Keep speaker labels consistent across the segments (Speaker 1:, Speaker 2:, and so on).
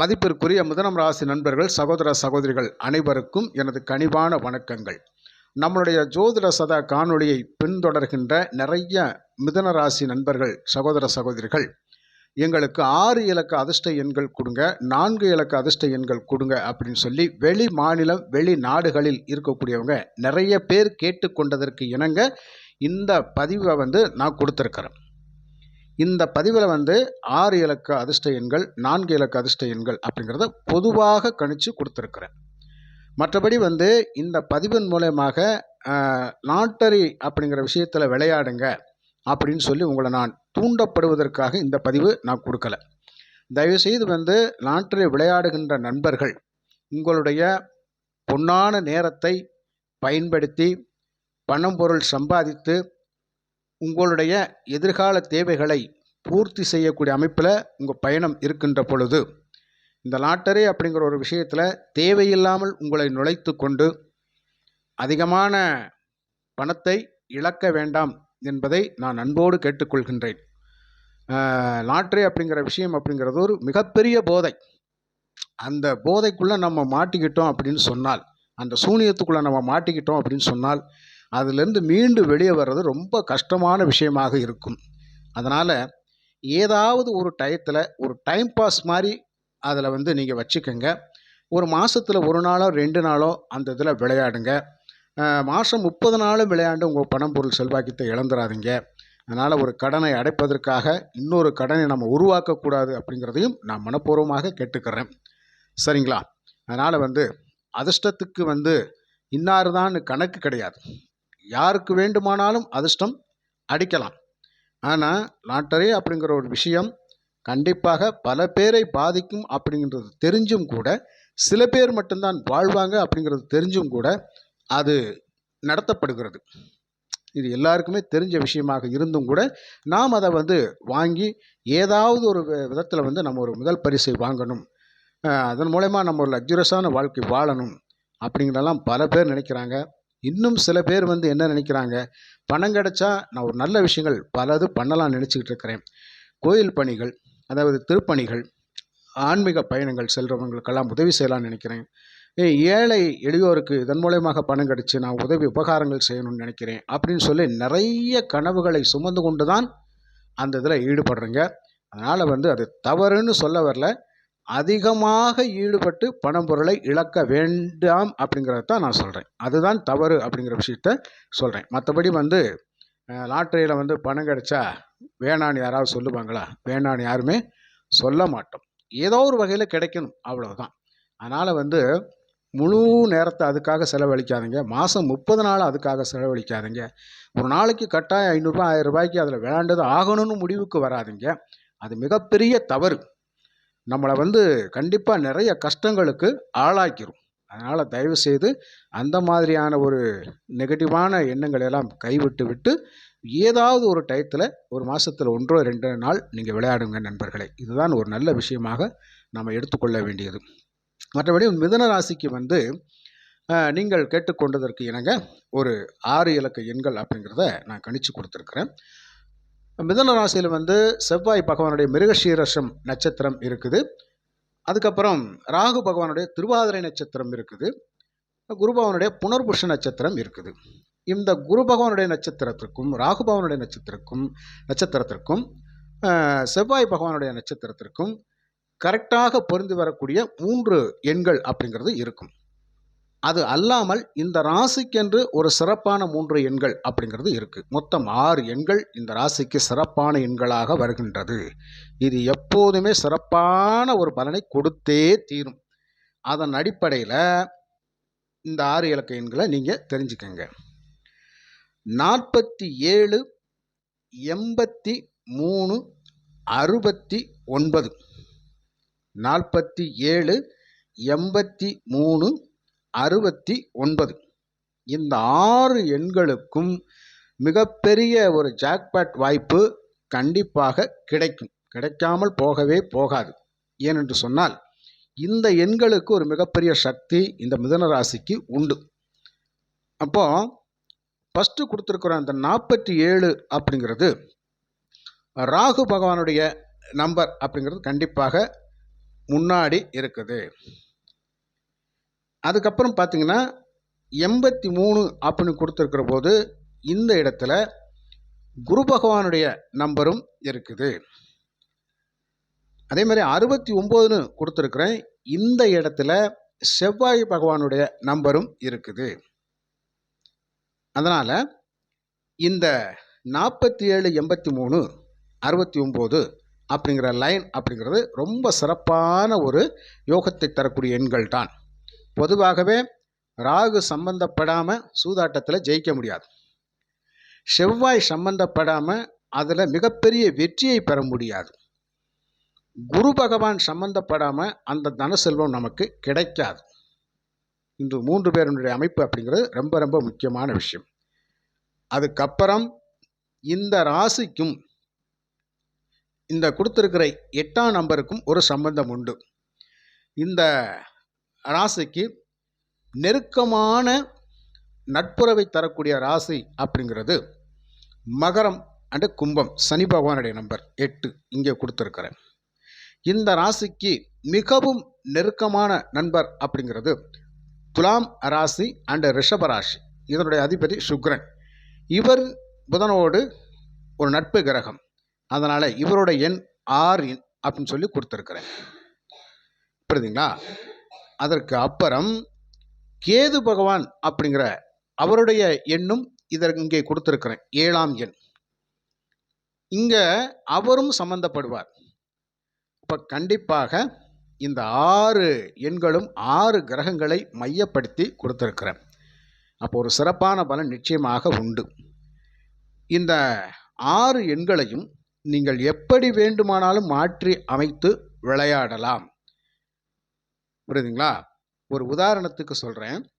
Speaker 1: மதிப்பிற்குரிய முதனம் ராசி நண்பர்கள் சகோதர சகோதரிகள் அனைவருக்கும் எனது கனிவான வணக்கங்கள். நம்மளுடைய ஜோதிட சதா காணொளியை பின்தொடர்கின்ற நிறைய மிதன ராசி நண்பர்கள் சகோதர சகோதரிகள் எங்களுக்கு ஆறு இலக்க அதிர்ஷ்ட எண்கள் கொடுங்க நான்கு இலக்க அதிர்ஷ்ட எண்கள் கொடுங்க அப்படின்னு சொல்லி வெளி மாநிலம் வெளி நாடுகளில் இருக்கக்கூடியவங்க நிறைய பேர் கேட்டுக்கொண்டதற்கு இணங்க இந்த பதிவை வந்து நான் கொடுத்துருக்குறேன். இந்த பதிவில் வந்து ஆறு இலக்க அதிர்ஷ்ட எண்கள் நான்கு இலக்க அதிர்ஷ்ட எண்கள் அப்படிங்கிறத பொதுவாக கணிச்சு கொடுத்துருக்குறேன். மற்றபடி வந்து இந்த பதிவின் மூலயமாக லாட்டரி அப்படிங்கிற விஷயத்தில் விளையாடுங்க அப்படின்னு சொல்லி உங்களை நான் தூண்டப்படுவதற்காக இந்த பதிவு நான் கொடுக்கல. தயவுசெய்து வந்து லாட்டரி விளையாடுகின்ற நண்பர்கள் உங்களுடைய பொன்னான நேரத்தை பயன்படுத்தி பணம் பொருள் சம்பாதித்து உங்களுடைய எதிர்கால தேவைகளை பூர்த்தி செய்யக்கூடிய அமைப்பில் உங்கள் பயணம் இருக்கின்ற பொழுது இந்த லாட்டரி அப்படிங்கிற ஒரு விஷயத்தில் தேவையில்லாமல் உங்களை நுழைத்து கொண்டு அதிகமான பணத்தை இழக்க வேண்டாம் என்பதை நான் அன்போடு கேட்டுக்கொள்கின்றேன். லாட்ரி அப்படிங்கிற விஷயம் அப்படிங்கிறது ஒரு மிகப்பெரிய போதை. அந்த போதைக்குள்ளே நம்ம மாட்டிக்கிட்டோம் அப்படின்னு சொன்னால் அந்த சூனியத்துக்குள்ளே நம்ம மாட்டிக்கிட்டோம் அப்படின்னு சொன்னால் அதுலேருந்து மீண்டு வெளியே வர்றது ரொம்ப கஷ்டமான விஷயமாக இருக்கும். அதனால் ஏதாவது ஒரு டயத்தில் ஒரு டைம் பாஸ் மாதிரி அதில் வந்து நீங்கள் வச்சுக்கோங்க. ஒரு மாதத்தில் ஒரு நாளோ ரெண்டு நாளோ அந்த இதில் விளையாடுங்க. மாதம் முப்பது நாளும் விளையாண்டு உங்கள் பணம் பொருள் செல்வாக்கியத்தை இழந்துடாதீங்க அதனால் ஒரு கடனை அடைப்பதற்காக இன்னொரு கடனை நம்ம உருவாக்கக்கூடாது அப்படிங்கிறதையும் நான் மனப்பூர்வமாக கேட்டுக்கிறேன். சரிங்களா? அதனால் வந்து அதிர்ஷ்டத்துக்கு வந்து இன்னார் தான் கணக்கு கிடையாது. யாருக்கு வேண்டுமானாலும் அதிர்ஷ்டம் அடிக்கலாம். ஆனால் லாட்டரி அப்படிங்கிற ஒரு விஷயம் கண்டிப்பாக பல பேரை பாதிக்கும் அப்படிங்கிறது தெரிஞ்சும் கூட சில பேர் மட்டும்தான் வாழ்வாங்க அப்படிங்கிறது தெரிஞ்சும் கூட அது நடத்தப்படுகிறது. இது எல்லாருக்குமே தெரிஞ்ச விஷயமாக இருந்தும் கூட நாம் அதை வந்து வாங்கி ஏதாவது ஒரு விதத்தில் வந்து நம்ம ஒரு முதல் பரிசை வாங்கணும். அதன் மூலயமா நம்ம ஒரு லக்ஜுரஸான வாழ்க்கை வாழணும் அப்படிங்கிறதெல்லாம் பல பேர் நினைக்கிறாங்க. இன்னும் சில பேர் வந்து என்ன நினைக்கிறாங்க? பணம் கிடைச்சா நான் ஒரு நல்ல விஷயங்கள் பலது பண்ணலாம்னு நினச்சிக்கிட்டு இருக்கிறேன். கோயில் பணிகள் அதாவது திருப்பணிகள் ஆன்மீக பயணங்கள் செல்றவங்களுக்கெல்லாம் உதவி செய்யலாம்னு நினைக்கிறேன். ஏழை எளியோருக்கு இதன் மூலயமாக பணம் கிடச்சி நான் உதவி உபகாரங்கள் செய்யணும்னு நினைக்கிறேன் அப்படின்னு சொல்லி நிறைய கனவுகளை சுமந்து கொண்டு தான் அந்த இதில் ஈடுபடுறேங்க. அதனால் வந்து அது தவறுன்னு சொல்ல வரல. அதிகமாக ஈடுபட்டு பணம் பொருளை இழக்க வேண்டாம் அப்படிங்கிறத தான் நான் சொல்கிறேன் அதுதான் தவறு அப்படிங்கிற விஷயத்த சொல்கிறேன் மற்றபடி வந்து லாட்டரியில் வந்து பணம் கிடைச்சா வேணான்னு யாராவது சொல்லுவாங்களா? வேணான்னு யாருமே சொல்ல மாட்டோம். ஏதோ ஒரு வகையில் கிடைக்கணும் அவ்வளோதான் அதனால் வந்து முழு நேரத்தை அதுக்காக செலவழிக்காதீங்க. மாதம் முப்பது நாள் அதுக்காக செலவழிக்காதீங்க. ஒரு நாளைக்கு கட்டாயம் ஐநூறுரூபா ஆயிரம் ரூபாய்க்கு அதில் விளையாண்டது ஆகணும்னு முடிவுக்கு வராதிங்க. அது மிகப்பெரிய தவறு. நம்மளை வந்து கண்டிப்பாக நிறைய கஷ்டங்களுக்கு ஆளாக்கிரும். அதனால் தயவு செய்து அந்த மாதிரியான ஒரு நெகட்டிவான எண்ணங்களை எல்லாம் கைவிட்டு விட்டு ஏதாவது ஒரு டயத்தில் ஒரு மாதத்தில் ஒன்றோ ரெண்டு நாள் நீங்கள் விளையாடுங்க நண்பர்களை. இதுதான் ஒரு நல்ல விஷயமாக நாம் எடுத்துக்கொள்ள வேண்டியது. மற்றபடி மிதன ராசிக்கு வந்து நீங்கள் கேட்டுக்கொண்டதற்கு இணங்க ஒரு ஆறு இலக்க எண்கள் அப்படிங்கிறத நான் கணிச்சு கொடுத்துருக்குறேன். மிதன ராசியில் வந்து செவ்வாய் பகவானுடைய மிருகஷீரஷம் நட்சத்திரம் இருக்குது. அதுக்கப்புறம் ராகு பகவானுடைய திருவாதிரை நட்சத்திரம் இருக்குது. குரு பகவானுடைய புனர்புஷ நட்சத்திரம் இருக்குது. இந்த குரு பகவானுடைய நட்சத்திரத்திற்கும் ராகு பகவானுடைய நட்சத்திரக்கும் நட்சத்திரத்திற்கும் செவ்வாய் பகவானுடைய நட்சத்திரத்திற்கும் கரெக்டாக பொருந்து வரக்கூடிய மூன்று எண்கள் அப்படிங்கிறது இருக்கும். அது அல்லாமல் இந்த ராசிக்கென்று ஒரு சிறப்பான மூன்று எண்கள் அப்படிங்கிறது இருக்குது மொத்தம் ஆறு எண்கள் இந்த ராசிக்கு சிறப்பான எண்களாக வருகின்றது. இது எப்போதுமே சிறப்பான ஒரு பலனை கொடுத்தே தீரும். அதன் அடிப்படையில் இந்த ஆறு இலக்க எண்களை நீங்கள் தெரிஞ்சுக்கங்க. நாற்பத்தி ஏழு எண்பத்தி மூணு அறுபத்தி ஒன்பது நாற்பத்தி ஏழு எண்பத்தி மூணு அறுபத்தி ஒன்பது. இந்த ஆறு எண்களுக்கும் மிகப்பெரிய ஒரு ஜாக்பாட் வாய்ப்பு கண்டிப்பாக கிடைக்கும். கிடைக்காமல் போகவே போகாது. ஏனென்று சொன்னால் இந்த எண்களுக்கு ஒரு மிகப்பெரிய சக்தி இந்த மிதன ராசிக்கு உண்டு. அப்போ ஃபஸ்ட்டு கொடுத்துருக்குற அந்த நாற்பத்தி ஏழு அப்படிங்கிறது ராகு பகவானுடைய நம்பர் அப்படிங்கிறது கண்டிப்பாக முன்னாடி இருக்குது. அதுக்கப்புறம் பார்த்தீங்கன்னா எண்பத்தி மூணு அப்படின்னு கொடுத்துருக்கிற போது இந்த இடத்துல குரு பகவானுடைய நம்பரும் இருக்குது. அதே மாதிரி அறுபத்தி ஒம்போதுன்னு கொடுத்துருக்குறேன் இந்த இடத்துல செவ்வாய் பகவானுடைய நம்பரும் இருக்குது. அதனால் இந்த நாற்பத்தி ஏழு எண்பத்தி மூணு அறுபத்தி ஒம்பது அப்படிங்கிற லைன் அப்படிங்கிறது ரொம்ப சிறப்பான ஒரு யோகத்தை தரக்கூடிய எண்கள் தான் பொதுவாகவே ராகு சம்பந்தப்படாமல் சூதாட்டத்தில் ஜெயிக்க முடியாது. செவ்வாய் சம்பந்தப்படாமல் அதில் மிகப்பெரிய வெற்றியை பெற முடியாது. குரு பகவான் சம்பந்தப்படாமல் அந்த தனசெல்வம் நமக்கு கிடைக்காது. இந்த மூன்று பேருடைய அமைப்பு அப்படிங்கிறது ரொம்ப ரொம்ப முக்கியமான விஷயம். அதுக்கப்புறம் இந்த ராசிக்கும் இந்த கொடுத்துருக்கிற எட்டாம் நம்பருக்கும் ஒரு சம்பந்தம் உண்டு. இந்த ராசிக்கு நெருக்கமான நட்புறவை தரக்கூடிய ராசி அப்படிங்கிறது மகரம் அண்டு கும்பம். சனி பகவானுடைய நம்பர் எட்டு இங்கே கொடுத்துருக்கிறேன். இந்த ராசிக்கு மிகவும் நெருக்கமான நண்பர் அப்படிங்கிறது துலாம் ராசி அண்டு ரிஷப ராசி. இதனுடைய அதிபதி சுக்ரன். இவர் புதனோடு ஒரு நட்பு கிரகம். அதனால் இவரோட எண் ஆர் அப்படின்னு சொல்லி கொடுத்துருக்குறேன். புரியுதுங்களா? அதற்கு அப்புறம் கேது பகவான் அப்படிங்கிற அவருடைய எண்ணும் இதற்கு இங்கே கொடுத்துருக்குறேன். ஏழாம் எண். இங்கே அவரும் சம்பந்தப்படுவார். இப்போ கண்டிப்பாக இந்த ஆறு எண்களும் ஆறு கிரகங்களை மையப்படுத்தி கொடுத்துருக்கிறேன். அப்போ ஒரு சிறப்பான பலன் நிச்சயமாக உண்டு. இந்த ஆறு எண்களையும் நீங்கள் எப்படி வேண்டுமானாலும் மாற்றி அமைத்து விளையாடலாம். புரியுதுங்களா? ஒரு உதாரணத்துக்கு சொல்கிறேன்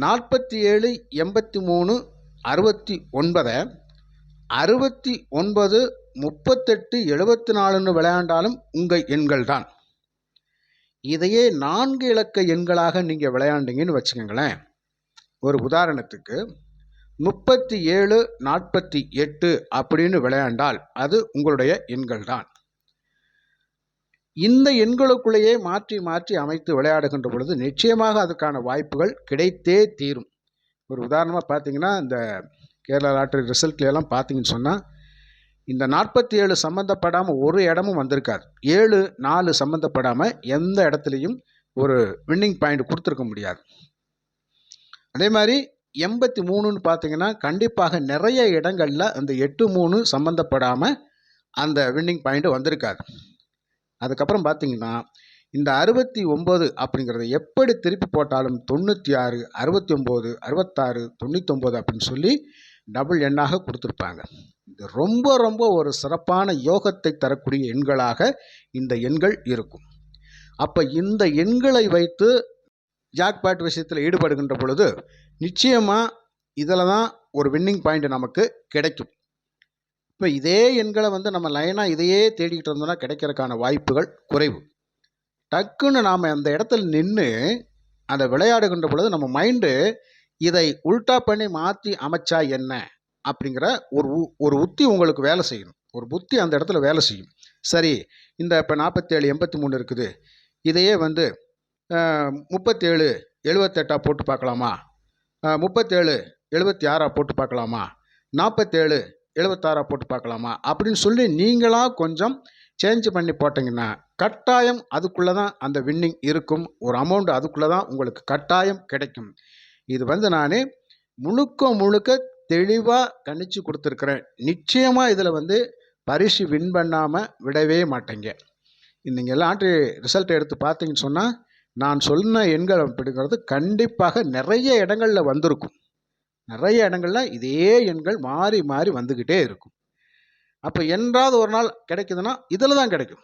Speaker 1: நாற்பத்தி ஏழு எண்பத்தி மூணு அறுபத்தி ஒன்பதை அறுபத்தி ஒன்பது முப்பத்தெட்டு எழுபத்தி நாலுன்னு விளையாண்டாலும் உங்கள் எண்கள் தான் இதையே நான்கு இலக்க எண்களாக நீங்கள் விளையாண்டீங்கன்னு வச்சுக்கோங்களேன். ஒரு உதாரணத்துக்கு முப்பத்தி ஏழு நாற்பத்தி எட்டு அப்படின்னு விளையாண்டால் அது உங்களுடைய எண்கள் தான் இந்த எண்களுக்குள்ளேயே மாற்றி மாற்றி அமைத்து விளையாடுகின்ற பொழுது நிச்சயமாக அதுக்கான வாய்ப்புகள் கிடைத்தே தீரும். ஒரு உதாரணமாக பார்த்தீங்கன்னா இந்த கேரளா லாட்டரி ரிசல்ட்லாம் பார்த்தீங்கன்னு சொன்னால் இந்த நாற்பத்தி ஏழு சம்மந்தப்படாமல் ஒரு இடமும் வந்திருக்காது. ஏழு நாலு சம்மந்தப்படாமல் எந்த இடத்துலையும் ஒரு வின்னிங் பாயிண்ட் கொடுத்துருக்க முடியாது. அதே மாதிரி எண்பத்தி மூணுன்னு பார்த்தீங்கன்னா கண்டிப்பாக நிறைய இடங்களில் அந்த எட்டு மூணு சம்மந்தப்படாமல் அந்த வின்னிங் பாயிண்ட் வந்திருக்காது. அதுக்கப்புறம் பார்த்தீங்கன்னா இந்த அறுபத்தி ஒம்பது அப்படிங்கிறத எப்படி திருப்பி போட்டாலும் தொண்ணூற்றி ஆறு அறுபத்தி ஒம்பது அறுபத்தாறு தொண்ணூத்தொம்பது அப்படின்னு சொல்லி டபுள் எண்ணாக கொடுத்துருப்பாங்க. இது ரொம்ப ரொம்ப ஒரு சிறப்பான யோகத்தை தரக்கூடிய எண்களாக இந்த எண்கள் இருக்கும். அப்போ இந்த எண்களை வைத்து ஜாக்பாட் விஷயத்தில் ஈடுபடுகின்ற பொழுது நிச்சயமாக இதில் தான் ஒரு வின்னிங் பாயிண்ட் நமக்கு கிடைக்கும். இப்போ இதே எண்களை வந்து நம்ம லைனாக இதையே தேடிக்கிட்டு இருந்தோம்னா கிடைக்கிறதுக்கான வாய்ப்புகள் குறைவு. டக்குன்னு நாம் அந்த இடத்துல நின்று அந்த விளையாடுகின்ற பொழுது நம்ம மைண்டு இதை உல்டா பண்ணி மாற்றி அமைச்சா என்ன? அப்படிங்கிற ஒரு உ- ஒரு உத்தி உங்களுக்கு வேலை செய்யணும். ஒரு புத்தி அந்த இடத்துல வேலை செய்யும். சரி இந்த இப்போ நாற்பத்தேழு எண்பத்தி மூணு இருக்குது. இதையே வந்து முப்பத்தேழு எழுபத்தெட்டாக போட்டு பார்க்கலாமா? முப்பத்தேழு எழுபத்தி ஆறா போட்டு பார்க்கலாமா? நாற்பத்தேழு எழுபத்தாறாக போட்டு பார்க்கலாமா? அப்படின்னு சொல்லி நீங்களாக கொஞ்சம் சேஞ்ச் பண்ணி போட்டிங்கன்னா கட்டாயம் அதுக்குள்ளே தான் அந்த வின்னிங் இருக்கும். ஒரு அமௌண்ட் அதுக்குள்ளே தான் உங்களுக்கு கட்டாயம் கிடைக்கும். இது வந்து நான் முழுக்க முழுக்க தெளிவாக கணிச்சு கொடுத்துருக்குறேன். நிச்சயமாக இதில் வந்து பரிசு வின் பண்ணாமல் விடவே மாட்டேங்க. நீங்கள் எல்லாம் ரிசல்ட் எடுத்து பார்த்தீங்கன்னு சொன்னால் நான் சொன்ன எண்கள் அப்படிங்கிறது கண்டிப்பாக நிறைய இடங்களில் வந்திருக்கும். நிறைய இடங்கள்ல இதே எண்கள் மாறி மாறி வந்துக்கிட்டே இருக்கும். அப்போ என்றாவது ஒரு நாள் கிடைக்குதுன்னா இதில் தான் கிடைக்கும்.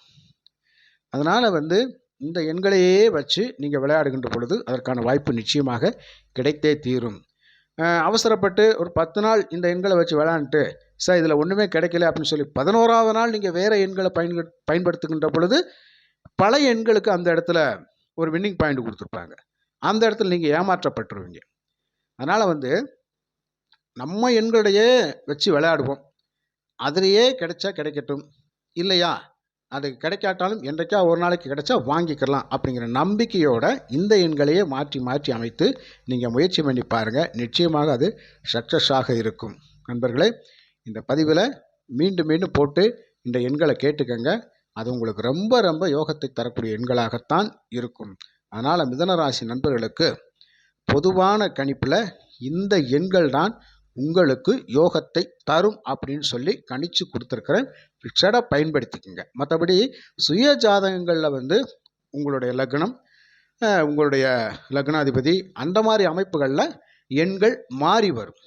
Speaker 1: அதனால் வந்து இந்த எண்களையே வச்சு நீங்கள் விளையாடுகின்ற பொழுது அதற்கான வாய்ப்பு நிச்சயமாக கிடைத்தே தீரும். அவசரப்பட்டு ஒரு பத்து நாள் இந்த எண்களை வச்சு விளையாண்டுட்டு சார் இதில் ஒன்றுமே கிடைக்கல அப்படின்னு சொல்லி பதினோராவது நாள் நீங்கள் வேறு எண்களை பயன்படு பயன்படுத்துகின்ற பொழுது பழைய எண்களுக்கு அந்த இடத்துல ஒரு வின்னிங் பாயிண்ட் கொடுத்துருப்பாங்க. அந்த இடத்துல நீங்கள் ஏமாற்றப்பட்டுருவீங்க. அதனால் வந்து நம்ம எண்களையே வச்சு விளையாடுவோம். அதிலேயே கிடைச்சா கிடைக்கட்டும். இல்லையா? அது கிடைக்காட்டாலும் என்றைக்கா ஒரு நாளைக்கு கிடைச்சா வாங்கிக்கலாம் அப்படிங்கிற நம்பிக்கையோட இந்த எண்களையே மாற்றி மாற்றி அமைத்து நீங்கள் முயற்சி பண்ணி பாருங்கள் நிச்சயமாக அது சக்ஸஸாக இருக்கும். நண்பர்களே இந்த பதிவில் மீண்டும் மீண்டும் போட்டு இந்த எண்களை கேட்டுக்கங்க. அது உங்களுக்கு ரொம்ப ரொம்ப யோகத்தை தரக்கூடிய எண்களாகத்தான் இருக்கும். அதனால் மிதனராசி நண்பர்களுக்கு பொதுவான கணிப்பில் இந்த எண்கள் தான் உங்களுக்கு யோகத்தை தரும் அப்படின்னு சொல்லி கணிச்சு கொடுத்துருக்குறேன். ஃபிக்ஸடாக பயன்படுத்திக்கோங்க. மற்றபடி சுய ஜாதகங்களில் வந்து உங்களுடைய லக்னம் உங்களுடைய லக்னாதிபதி அந்த மாதிரி அமைப்புகளில் எண்கள் மாறி வரும்.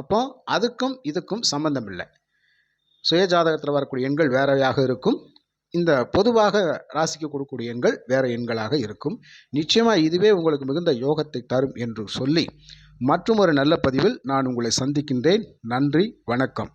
Speaker 1: அப்போ அதுக்கும் இதுக்கும் சம்பந்தம் இல்லை. சுய ஜாதகத்தில் வரக்கூடிய எண்கள் வேறையாக இருக்கும். இந்த பொதுவாக ராசிக்கு கொடுக்கக்கூடிய எண்கள் வேறு எண்களாக இருக்கும். நிச்சயமாக இதுவே உங்களுக்கு மிகுந்த யோகத்தை தரும் என்று சொல்லி மற்றும் ஒரு நல்ல பதிவில் நான் உங்களை சந்திக்கின்றேன். நன்றி வணக்கம்.